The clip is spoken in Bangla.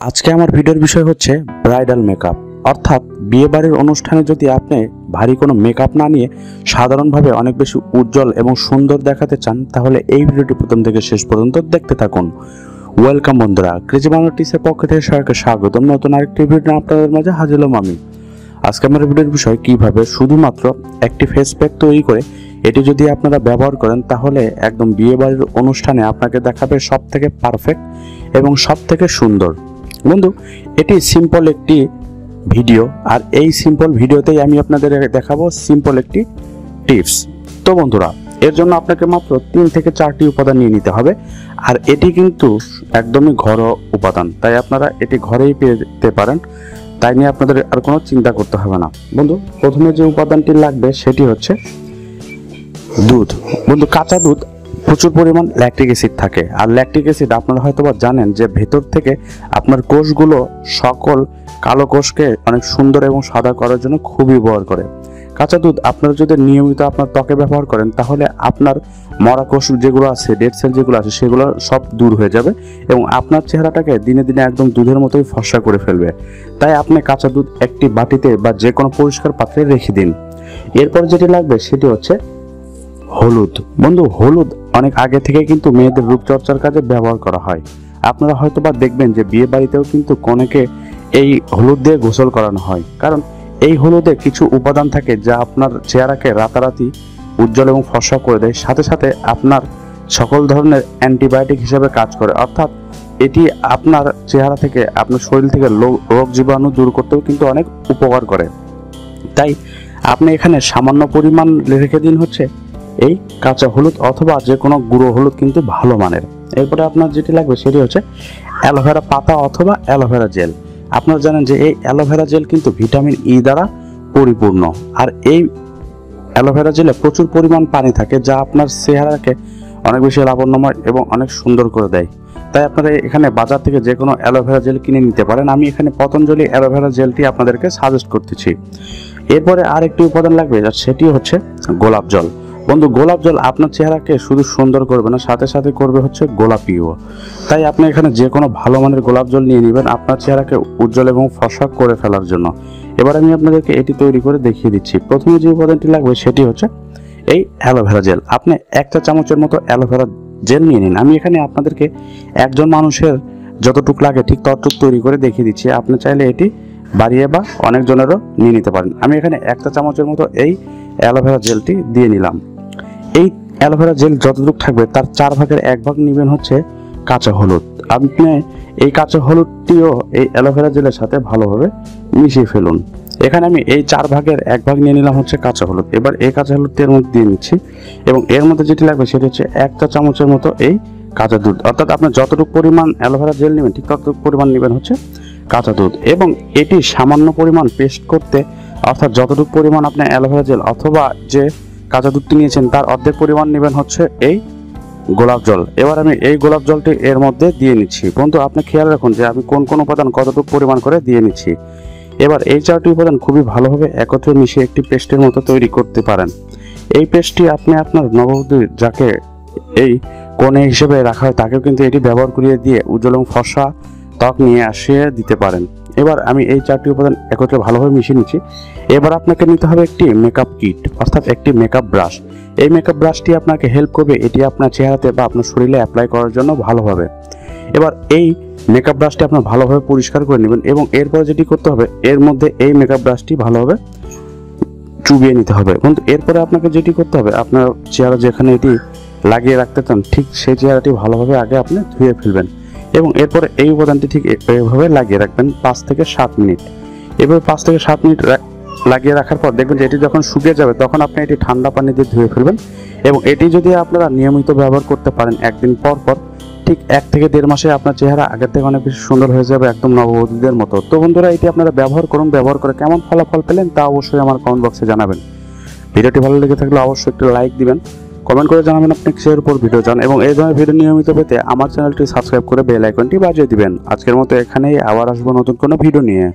আজকে আমার ভিডিওর বিষয় হচ্ছে ব্রাইডাল মেকআপ। অর্থাৎ বিয়ে বাড়ির অনুষ্ঠানে যদি আপনি ভারী কোনো মেকআপ না নিয়ে সাধারণভাবে অনেক বেশি উজ্জ্বল এবং সুন্দর দেখাতে চান, তাহলে এই ভিডিওটি প্রথম থেকে শেষ পর্যন্ত দেখতে থাকুন। ওয়েলকাম বন্ধুরা ক্রেজি বাংলা টিসের পক্ষ থেকে সবাইকে স্বাগতম। নতুন আরেকটি ভিডিও আপনাদের মাঝে হাজির হলাম আমি। আজকে আমার ভিডিওর বিষয় কীভাবে শুধুমাত্র একটি ফেস প্যাক তৈরি করে এটি যদি আপনারা ব্যবহার করেন, তাহলে একদম বিয়ে বাড়ির অনুষ্ঠানে আপনাকে দেখাবে সব থেকে পারফেক্ট এবং সব থেকে সুন্দর। বন্ধু, এটি সিম্পল একটি ভিডিও আর এই সিম্পল ভিডিওতেই আমি আপনাদের দেখাবো সিম্পল একটি টিপস তো বন্ধুরা, এর জন্য আপনাকে মাত্র তিন থেকে চারটি উপাদান নিয়ে নিতে হবে, আর এটি কিন্তু একদমই ঘরোয়া উপাদান, তাই আপনারা এটি ঘরেই পেয়ে যেতে পারেন, তাই নিয়ে আপনাদের আর কোনো চিন্তা করতে হবে না। বন্ধু, প্রথমে যে উপাদানটি লাগবে সেটি হচ্ছে দুধ। বন্ধু, কাঁচা দুধ প্রচুর পরিমাণ ল্যাকটিক অ্যাসিড থাকে। আর ল্যাকটিক অ্যাসিড আপনারা হয়তো বা জানেন যে ভেতর থেকে আপনার কোষগুলো সকল কালো কোষকে অনেক সুন্দর এবং সাদা করার জন্য খুবই ব্যবহার করে। কাঁচা দুধ আপনারা যদি নিয়মিত আপনার ত্বকে ব্যবহার করেন, তাহলে আপনার মরা কোষ যেগুলো আছে ডেড সেল যেগুলো আছে, সেগুলো সব দূর হয়ে যাবে এবং আপনার চেহারাটাকে দিনে দিনে একদম দুধের মতোই ফর্সা করে ফেলবে। তাই আপনি কাঁচা দুধ একটি বাটিতে বা যে কোনো পরিষ্কার পাত্রে রেখে দিন। এরপর যেটি লাগবে সেটি হচ্ছে হলুদ। বন্ধু, হলুদ অনেক আগে থেকে কিন্তু মেয়েদের রূপচর্চার কাজে ব্যবহার করা হয়। আপনারা হয়তো বা দেখবেন যে বিয়ে বাড়িতেও কিন্তু কনেকে এই হলুদ দিয়ে গোসল করানো হয়। কারণ এই হলুদে কিছু উপাদান থাকে যা আপনার চেহারাকে রাতারাতি, উজ্জ্বল এবং ফর্সা করে দেয়। সাথে সাথে আপনার সকল ধরনের অ্যান্টিবায়োটিক হিসেবে কাজ করে। অর্থাৎ এটি আপনার চেহারা থেকে, আপনার শরীর থেকে রোগ জীবাণু দূর করতেও কিন্তু অনেক উপকার করে। তাই আপনি এখানে সামান্য পরিমাণ রেখে দিন হচ্ছে। এই কাঁচা হলুদ অথবা যে কোনো গুঁড়ো হলুদ কিন্তু ভালো মানের। এরপরে আপনার যেটি লাগবে সেটি হচ্ছে অ্যালোভেরা পাতা অথবা অ্যালোভেরা জেল। আপনারা জানেন যে এই অ্যালোভেরা জেল কিন্তু ভিটামিন ই দ্বারা পরিপূর্ণ। আর এই অ্যালোভেরা জেলে প্রচুর পরিমাণ পানি থাকে যা আপনার চেহারাকে অনেক বেশি লাবণ্যময় এবং অনেক সুন্দর করে দেয়। তাই আপনারা এখানে বাজার থেকে যে কোনো অ্যালোভেরা জেল কিনে নিতে পারেন। আমি এখানে পতঞ্জলি অ্যালোভেরা জেলটি আপনাদেরকে সাজেস্ট করতেছি। এরপরে আরেকটি উপাদান লাগবে, আর সেটি হচ্ছে গোলাপ জল। বন্ধু, গোলাপ জল আপনার চেহারাকে শুধু সুন্দর করবে না, সাথে সাথে করবে হচ্ছে গোলাপিও। তাই আপনি এখানে যে কোনো ভালো মানের গোলাপ জল নিয়ে নেবেন আপনার চেহারাকে উজ্জ্বল এবং ফসা করে ফেলার জন্য। এবার আমি আপনাদেরকে এটি তৈরি করে দেখিয়ে দিচ্ছি। প্রথমে যে উপাদানটি লাগবে সেটি হচ্ছে এই অ্যালোভেরা জেল। আপনি একটা চামচের মতো অ্যালোভেরা জেল নিয়ে নিন। আমি এখানে আপনাদেরকে একজন মানুষের যতটুক লাগে ঠিক ততটুক তৈরি করে দেখিয়ে দিচ্ছি। আপনি চাইলে এটি বাড়িয়ে বা অনেকজনেরও নিয়ে নিতে পারেন। আমি এখানে একটা চামচের মতো এই অ্যালোভেরা জেলটি দিয়ে নিলাম। এই অ্যালোভেরা জেল যতটুকু থাকবে, তার চার ভাগের এক ভাগ নেবেন হচ্ছে কাঁচা হলুদ। আপনি এই কাঁচা হলুদটিও এই অ্যালোভেরা জেলের সাথে ভালোভাবে মিশিয়ে ফেলুন। এখানে আমি এই চার ভাগের এক ভাগ নিয়ে নিলাম হচ্ছে কাঁচা হলুদ। এবার এই কাঁচা হলুদটি এর মধ্যে দিয়ে নিচ্ছি এবং এর মধ্যে যেটি লাগবে সেটি হচ্ছে একটা চামচের মতো এই কাঁচা দুধ। অর্থাৎ আপনি যতটুকু পরিমাণ অ্যালোভেরা জেল নেবেন, ঠিক ততটুকু পরিমাণ নেবেন হচ্ছে কাঁচা দুধ। এবং এটি সামান্য পরিমাণ পেস্ট করতে, অর্থাৎ যতটুকু পরিমাণ আপনি অ্যালোভেরা জেল অথবা যে কাঁচা দুধটি নিয়েছেন, তার অর্ধেক পরিমাণ নেবেন হচ্ছে এই গোলাপ জল। এবার আমি এই গোলাপ জলটি এর মধ্যে দিয়ে নিচ্ছি। বন্ধু, আপনি খেয়াল রাখুন যে আমি কোন কোন উপাদান কতটুকু পরিমাণ করে দিয়ে নিচ্ছি। এবার এই চারটি উপাদান খুবই ভালোভাবে একত্রে মিশিয়ে একটি পেস্টের মতো তৈরি করতে পারেন। এই পেস্টটি আপনি আপনার নববধূ যাকে এই কোণে হিসেবে রাখা হয়, তাকেও কিন্তু এটি ব্যবহার করিয়ে দিয়ে উজ্জ্বল ফর্সা ত্বক নিয়ে আসিয়ে দিতে পারেন। এবার আমি এই চারটি উপাদান একত্রে ভালোভাবে মিশিয়ে নিচ্ছি। এবার আপনাকে নিতে হবে একটি মেকআপ কিট অর্থাৎ একটি মেকআপ ব্রাশ এই মেকআপ ব্রাশটি আপনাকে হেল্প করবে এটি আপনার চেহারাতে বা আপনার শরীরে অ্যাপ্লাই করার জন্য ভালোভাবে। এবার এই মেকআপ ব্রাশটি আপনার ভালোভাবে পরিষ্কার করে নেবেন এবং এরপরে যেটি করতে হবে, এর মধ্যে এই মেকআপ ব্রাশটি ভালোভাবে চুবিয়ে নিতে হবে। কিন্তু এরপরে আপনাকে যেটি করতে হবে, আপনার চেহারা যেখানে এটি লাগিয়ে রাখতে চান, ঠিক সেই চেহারাটি ভালোভাবে আগে আপনি ধুয়ে ফেলবেন। এবং এরপরে এই উপাদানটি ঠিক এইভাবে লাগিয়ে রাখবেন পাঁচ থেকে সাত মিনিট। এবার পাঁচ থেকে সাত মিনিট লাগিয়ে রাখার পর দেখবেন যে এটি যখন শুকিয়ে যাবে, তখন আপনি এটি ঠান্ডা পানি দিয়ে ধুয়ে ফেলবেন এবং এটি যদি আপনারা নিয়মিত ব্যবহার করতে পারেন একদিন পর পর, ঠিক এক থেকে দেড় মাসে আপনার চেহারা আগের থেকে অনেক বেশি সুন্দর হয়ে যাবে একদম নববধূদের মতো। তো বন্ধুরা, এটি আপনারা ব্যবহার করুন, ব্যবহার করে কেমন ফলাফল পেলেন তা অবশ্যই আমার কমেন্ট বক্সে জানাবেন। ভিডিওটি ভালো লেগে থাকলে অবশ্যই একটু লাইক দিবেন। কমেন্ট করে জানাবেন আপনি কিসের উপর ভিডিও চান এবং এই ধরনের ভিডিও নিয়মিত পেতে আমার চ্যানেলটি সাবস্ক্রাইব করে বেল আইকনটি বাজিয়ে দিবেন। আজকের মতো এখানেই, আবার আসব নতুন কোনো ভিডিও নিয়ে।